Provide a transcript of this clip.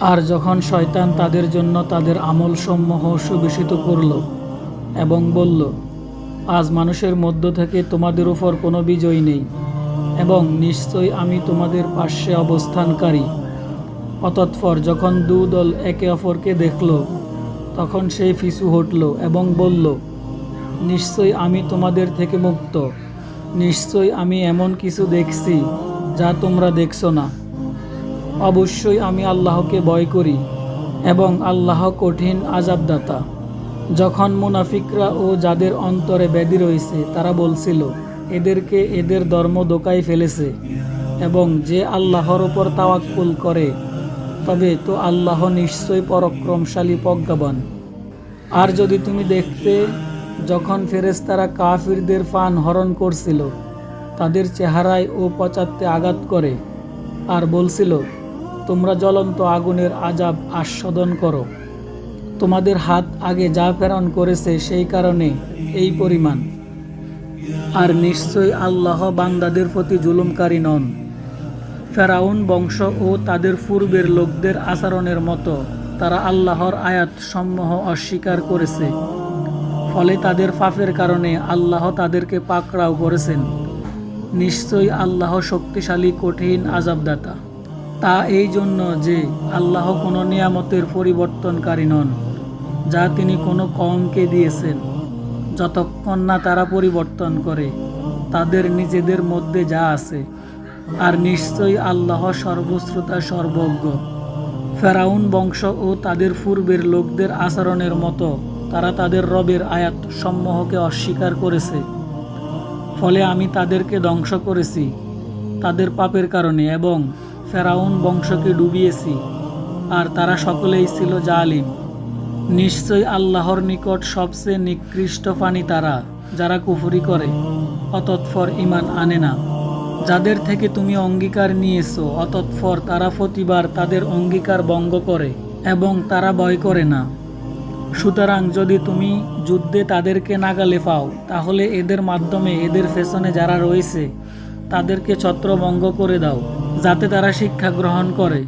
আর যখন শয়তান তাদের জন্য তাদের আমলসমূহ সুবিষিত করল এবং বলল, আজ মানুষের মধ্য থেকে তোমাদের উপর কোনো বিজয় নেই এবং নিশ্চয়ই আমি তোমাদের পার্শ্বে অবস্থানকারী। অতৎপর যখন দু দল একে অপরকে দেখল, তখন সেই ফিসু হটল এবং বলল, নিশ্চয়ই আমি তোমাদের থেকে মুক্ত। নিশ্চয়ই আমি এমন কিছু দেখছি যা তোমরা দেখছ না। অবশ্যই আমি আল্লাহকে ভয় করি এবং আল্লাহ কঠিন আজাবদাতা। যখন মুনাফিকরা ও যাদের অন্তরে ব্যাধি রয়েছে, তারা বলছিল, এদেরকে এদের ধর্ম দোকায় ফেলেছে এবং যে আল্লাহর ওপর তাওয়াক্কুল করে, তবে তো আল্লাহ নিশ্চয়ই পরাক্রমশালী প্রজ্ঞাবান। আর যদি তুমি দেখতে, যখন ফেরেশতারা কাফিরদের ফান হরণ করছিল, তাদের চেহারায় ও পচাতে আঘাত করে, আর বলছিল তোমরা জ্বলন্ত আগুনের আজাব আস্বাদন করো। তোমাদের হাত আগে যা প্রেরণ করেছে সেই কারণে এই পরিমাণ। আর নিশ্চয়ই আল্লাহ বান্দাদের প্রতি জুলুমকারী নন। ফেরাউন বংশ ও তাদের পূর্বের লোকদের আচরণের মতো তারা আল্লাহর আয়াত সমূহ অস্বীকার করেছে। ফলে তাদের পাপের কারণে আল্লাহ তাদেরকে পাকড়াও করেছেন। নিশ্চয়ই আল্লাহ শক্তিশালী, কঠিন আজাবদাতা। তা এই জন্য যে আল্লাহ কোনো নিয়ামতের পরিবর্তনকারী নন, যা তিনি কোনো কমকে দিয়েছেন। যতক্ষণ না তারা পরিবর্তন করে, তাদের নিজেদের মধ্যে যা আছে। আর নিশ্চয়ই আল্লাহ সর্বশ্রোতা, সর্বজ্ঞ। ফেরাউন বংশ ও তাদের পূর্বের লোকদের আচরণের মতো তারা তাদের রবের আয়াত সমূহকে অস্বীকার করেছে। ফলে আমি তাদেরকে ধ্বংস করেছি, তাদের পাপের কারণে এবং ফেরাউন বংশকে ডুবিয়েছি, আর তারা সকলেই ছিল জালিম। নিশ্চয়ই আল্লাহর নিকট সবচেয়ে নিকৃষ্ট পানি তারা, যারা কুফরি করে, অতৎপর ইমান আনে না। যাদের থেকে তুমি অঙ্গীকার নিয়েছো, অতৎপর তারা প্রতিবার তাদের অঙ্গীকার ভঙ্গ করে, এবং তারা ভয় করে না। সুতরাং যদি তুমি যুদ্ধে তাদেরকে নাগালে পাও, তাহলে এদের মাধ্যমে এদের পেছনে যারা রয়েছে, তাদেরকে ছত্রভঙ্গ করে দাও। যাতে তারা শিক্ষা গ্রহণ করে।